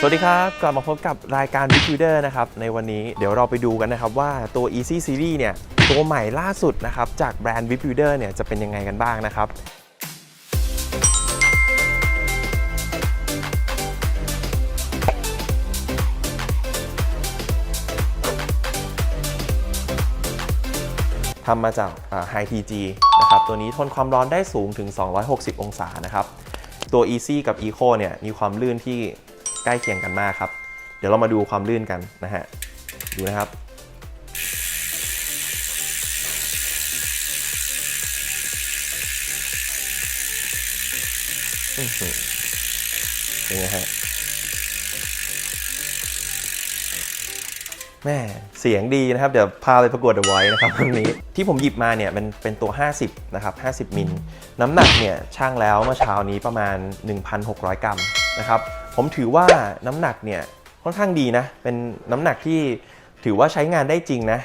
สวัสดีครับ กลับมาพบกับรายการ Big Builder นะครับ ในวันนี้เดี๋ยวเราไปดูกันนะครับว่าตัว Easy Series เนี่ย ตัวใหม่ล่าสุดนะครับ จากแบรนด์ Big Builder เนี่ย จะเป็นยังไงกันบ้างนะครับทำมาจากอ่า High TG นะครับ ตัวนี้ทนความร้อนได้สูงถึง 260 องศานะครับ ตัว Easy กับ Eco เนี่ย มีความลื่นที่ ใกล้เคียงกันมากครับ เดี๋ยวเรามาดูความลื่นกันนะฮะ ดูนะครับ เป็นไงฮะ แม่เสียงดีนะครับ เดี๋ยวพาไปประกวด The Voice นะครับวันนี้ ที่ผมหยิบมาเนี่ยเป็นเป็นตัว 50 นะครับ 50 มิล น้ำหนักเนี่ยช่างแล้วเมื่อเช้านี้ประมาณ 1,600 กรัมนะครับ ผมถือว่าน้ำหนักเนี่ยค่อนข้างดีนะ เป็นน้ำหนักที่ถือว่าใช้งานได้จริงนะ